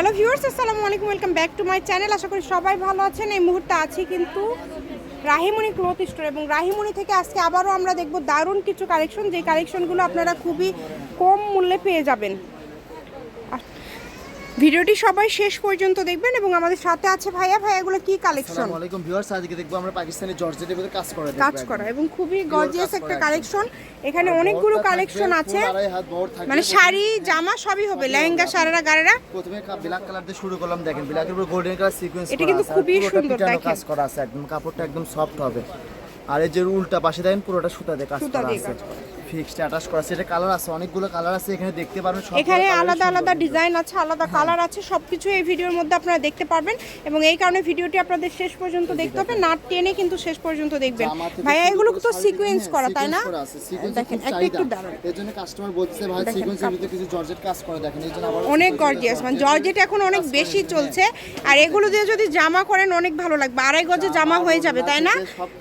Hello viewers, আসসালামু আলাইকুম, welcome back to my channel. আশা করি সবাই ভালো আছেন। এই মুহূর্তে আছি কিন্তু রাহিমণি ক্লোথ স্টোর এবং রাহিমণি থেকে আজকে আবারও আমরা দেখব দারুণ কিছু কালেকশন যে কালেকশনগুলো আপনারা খুবই কম মূল্যে পেয়ে যাবেন। ভিডিওটি সবাই শেষ পর্যন্ত দেখবেন এবং আমাদের সাথে আছে ভাইয়া। ভাইয়া এগুলো কি কালেকশন আসসালামু আলাইকুম ভিউয়ার্স আজকে দেখব আমরা পাকিস্তানি জর্জেটের ভিতরে কাজ করা কাজ করা এবং খুবই গর্জিয়াস একটা কালেকশন এখানে অনেকগুলো কালেকশন আছে। মানে শাড়ি জামা সবই হবে লেহেঙ্গা সারারা গারেরা। প্রথমে ব্ল্যাক কালার দিয়ে শুরু করলাম দেখেন ব্ল্যাকের উপর গোল্ডেন কালার সিকোয়েন্স এটা কিন্তু খুবই সুন্দর, দেখেন। কাজ করা আছে একদম কাপড়টা একদম সফট হবে। আর এই যে উল্টা পাশে দেখেন পুরোটা সুতা দিয়ে কাজ করা আছে। ফিক্সড অ্যাটাচ করা আছে এটা কালার আছে অনেকগুলো কালার আছে এখানে দেখতে পারবেন এখানে আলাদা আলাদা ডিজাইন আছে আলাদা কালার আছে সবকিছু এই ভিডিওর মধ্যে আপনারা দেখতে পারবেন। এবং এই কারণে ভিডিওটি আপনাদের শেষ পর্যন্ত দেখতে হবে না টেনে কিন্তু শেষ পর্যন্ত দেখবেন। ভাইয়া এগুলো তো সিকোয়েন্স হ্যাঁ, করা তাই না? দেখেন একটা একটু দাঁড়ান। এর জন্য কাস্টমার বলছে ভাই সিকোয়েন্সের ভিতরে কিছু জর্জেট কাজ করে দেখেন এই জন্য আবার অনেক গর্জিয়াস মানে জর্জেট এখন অনেক বেশি চলছে। আর এগুলো দিয়ে যদি জামা করেন অনেক ভালো লাগবে। আড়াই গজে জামা হয়ে যাবে তাই না?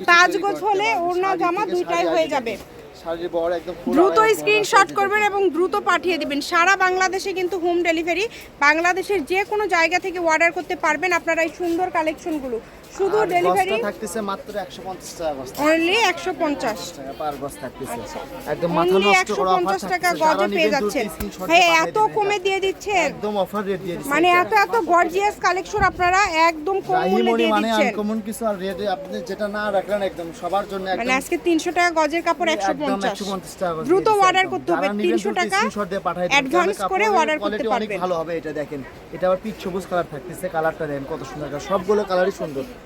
পাঁচ গজ হলে ওড়না জামা দুইটাই হয়ে যাবে। শাড়ির বড় একদম দ্রুত স্ক্রিনশট করবেন এবং দ্রুত পাঠিয়ে দিবেন। সারা বাংলাদেশে কিন্তু হোম ডেলিভারি বাংলাদেশের যে কোনো জায়গা থেকে অর্ডার করতে পারবেন আপনারা এই সুন্দর কালেকশনগুলো শুধু ডেলিভারি থাকতেছে মাত্র 150 টাকা গজ অনলি একশো পঞ্চাশ? টাকা পার গজ থাকতেছে। একদম মাথা নষ্ট করা অফার পঞ্চাশ টাকা গজে পেয়ে যাচ্ছেন। ভাই এত কমে দিয়ে দিচ্ছেন? একদম অফার রেট দিয়ে দিচ্ছে মানে এত এত গর্জিয়াস কালেকশন আপনারা একদম কম মূল্যে দিয়ে মানে আনকমন কিছু আর রেট আপনি যেটা না রাখলেন একদম সবার জন্য মানে আজকে তিনশো টাকা গজের কাপড় একশো একদম পঞ্চাশ 150 টাকা দ্রুত অর্ডার করতে হবে যারা নিবেন তিনশো দ্রুত টাকা দিয়ে অ্যাডভান্স করে অর্ডার করতে quality অনেক ভালো হবে এটা দেখেন। এটা আবার পিচ সবুজ কালার থাকতেছে কালারটা দেন কত সুন্দর সবগুলো কালারই সুন্দর।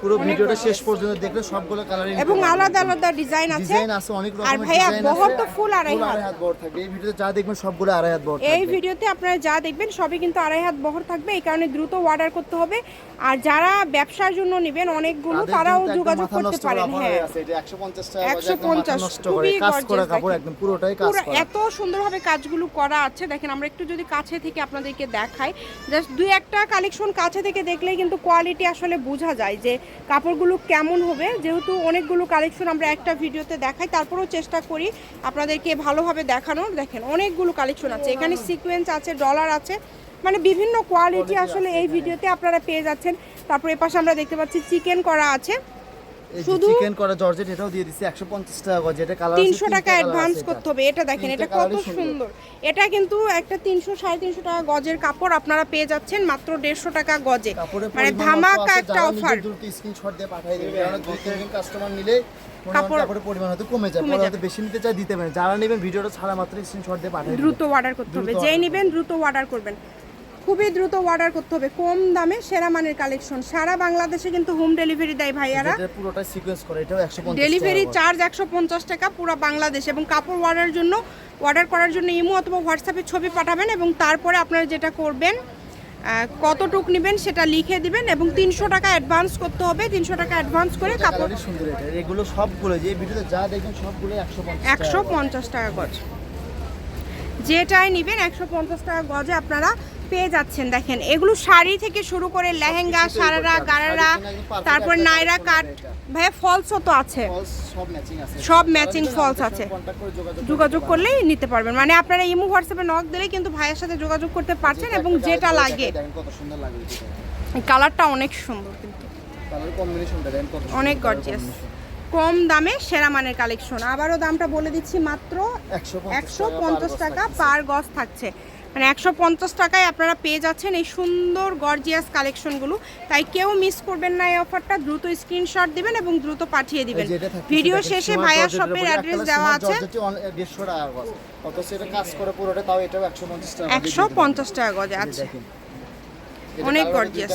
পুরো ভিডিওটা শেষ পর্যন্ত দেখলে সবগুলো কালারই এবং আলাদা আলাদা ডিজাইন আছে। ডিজাইন আছে অনেক আর ভাইয়া বহর তো ফুল আড়াই হাত। হাত থাকবে। এই ভিডিওতে যা দেখবেন সবগুলো আড়াই হাত বড় এই ভিডিওতে আপনারা যা দেখবেন সবই কিন্তু আড়াই হাত বহর থাকবে। এই কারণে দ্রুত অর্ডার করতে হবে। আর যারা ব্যবসার জন্য নেবেন অনেকগুলো তারাও যোগাযোগ করতে পারেন হ্যাঁ। হয়ে আছে। এটা 150 টাকা একশো একদম মাথা পঞ্চাশ নষ্ট করে খুবই কাজ করা কাপড় একদম পুরোটাই কাজ করা। এত সুন্দরভাবে কাজগুলো করা আছে। দেখেন আমরা একটু যদি কাছে থেকে আপনাদেরকে দেখাই। জাস্ট দুই একটা কালেকশন কাছে থেকে দেখলেই কিন্তু কোয়ালিটি আসলে বোঝা যায় যে কাপড়গুলো কেমন হবে? যেহেতু অনেকগুলো কালেকশন আমরা একটা ভিডিওতে দেখাই তারপরেও চেষ্টা করি আপনাদেরকে ভালোভাবে দেখানোর দেখেন অনেকগুলো কালেকশন আছে। এখানে সিকোয়েন্স আছে ডলার আছে। মানে বিভিন্ন কোয়ালিটি আসলে এই ভিডিওতে আপনারা পেয়ে যাচ্ছেন। তারপরে পাশে আমরা দেখতে পাচ্ছি চিকেন করা আছে। শুধু- চিকেন করা জর্জেট এটাও দিয়ে দিচ্ছি 150 টাকা গজ এটা কালার তিনশো টাকা অ্যাডভান্স করতে হবে। এটা দেখেন এটা কত সুন্দর। এটা কিন্তু একটা তিনশো সাড়ে তিনশো টাকা গজের কাপড়। আপনারা পেয়ে যাচ্ছেন মাত্র দেড়শো টাকা গজে। মানে ধামাকা একটা অফার দ্রুত স্ক্রিনশট দিয়ে পাঠিয়ে দিবেন কারণ দুই তিনজন কাস্টমার নিলে কাপড়- কাপড় কাপড়ের পরিমাণ হয়তো কমে পরে হয়তো বেশি নিতে চাই দিতে পারেন যারা নেবেন ভিডিওটা ছাড়া মাত্র স্ক্রিনশট দিয়ে পাঠিয়ে দ্রুত অর্ডার করতে হবে। যেই নেবেন দ্রুত অর্ডার করবেন। খুবই দ্রুত অর্ডার করতে হবে। কম দামে সেরা মানের কালেকশন সারা বাংলাদেশে কিন্তু হোম ডেলিভারি দেয় ভাইয়ারা। পুরোটা সিকোয়েন্স করে এটাও 150 ডেলিভারি চার্জ একশো পঞ্চাশ টাকা পুরো বাংলাদেশ। এবং কাপড় অর্ডার জন্য অর্ডার করার জন্য ইমো অথবা হোয়াটসঅ্যাপে ছবি পাঠাবেন এবং তারপরে আপনারা যেটা করবেন কতটুক নেবেন সেটা লিখে দিবেন এবং তিনশো টাকা অ্যাডভান্স করতে হবে। তিনশো টাকা অ্যাডভান্স করে কাপড় সুন্দর এটা। এগুলো সবগুলো যে ভিডিওতে যা দেখবেন সবগুলো 150 একশো পঞ্চাশ টাকা গজ। যেটাই নেবেন একশো পঞ্চাশ টাকা গজে আপনারা পেয়ে যাচ্ছেন দেখেন। এগুলো শাড়ি থেকে শুরু করে লেহেঙ্গা সারারা। গারারা তারপর নাইরা কাট। ভাইয়া ফলসও তো আছে। সব ম্যাচিং আমাদের আছে। যোগাযোগ। করলেই নিতে পারবেন। মানে আপনারা ইমো হোয়াটসঅ্যাপে নক দিলে কিন্তু ভাইয়ের সাথে যোগাযোগ করতে পারছেন এবং যেটা লাগে। কালারটা অনেক সুন্দর কিন্তু। অনেক গর্জিয়াস কম দামে সেরা মানের কালেকশন আবারও দামটা বলে দিচ্ছি মাত্র 150 একশো পঞ্চাশ টাকা পার গজ থাকছে। মানে একশো পঞ্চাশ টাকায় আপনারা পেয়ে যাচ্ছেন এই সুন্দর গর্জিয়াস কালেকশনগুলো তাই কেউ মিস করবেন না এই অফারটা দ্রুত স্ক্রিনশট দিবেন এবং দ্রুত পাঠিয়ে দিবেন। ভিডিও শেষে ভাইয়া শপের অ্যাড্রেস দেওয়া আছে। জর্জেটই অন- 150 টাকা গজ। অথচ এটা কাজ করে পুরোটা তাও এটাও 150 টাকা করে একশো পঞ্চাশ টাকা গজে আছে এটা অনেক গর্জিয়াস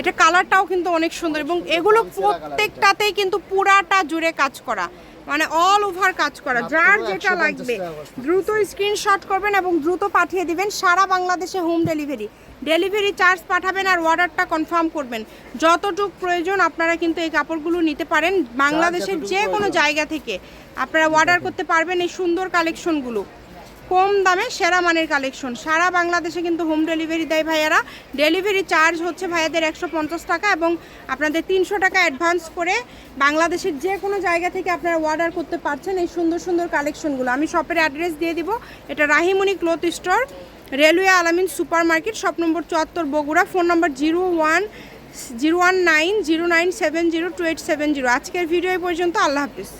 এটা। কালারটাও কিন্তু অনেক সুন্দর এবং এগুলো। প্রত্যেকটাতেই কিন্তু পুরাটা জুড়ে কাজ করা। মানে অল ওভার কাজ করা। যার যেটা লাগবে। দ্রুত স্ক্রিনশট করবেন এবং দ্রুত পাঠিয়ে দিবেন সারা বাংলাদেশে হোম ডেলিভারি ডেলিভারি চার্জ পাঠাবেন আর অর্ডারটা কনফার্ম করবেন। যতটুক প্রয়োজন আপনারা কিন্তু এই কাপড়গুলো নিতে পারেন। বাংলাদেশের যে কোনো জায়গা থেকে আপনারা অর্ডার করতে পারবেন এই সুন্দর কালেকশনগুলো কম দামে সেরা মানের কালেকশন। সারা বাংলাদেশে কিন্তু হোম ডেলিভারি দেয় ভাইয়ারা। ডেলিভারি চার্জ হচ্ছে ভাইয়াদের একশো পঞ্চাশ টাকা এবং আপনাদের তিনশো টাকা অ্যাডভান্স করে বাংলাদেশের যে কোনো জায়গা থেকে আপনারা অর্ডার করতে পারছেন এই সুন্দর সুন্দর কালেকশনগুলো। আমি শপের অ্যাড্রেস দিয়ে দিব। এটা Rahimani cloth store railway Alamin super market shop number চুয়াত্তর Bogura phone number zero one zero one nine zero nine seven zero two eight seven zero আজকের ভিডিও পর্যন্ত। আল্লাহ হাফিজ।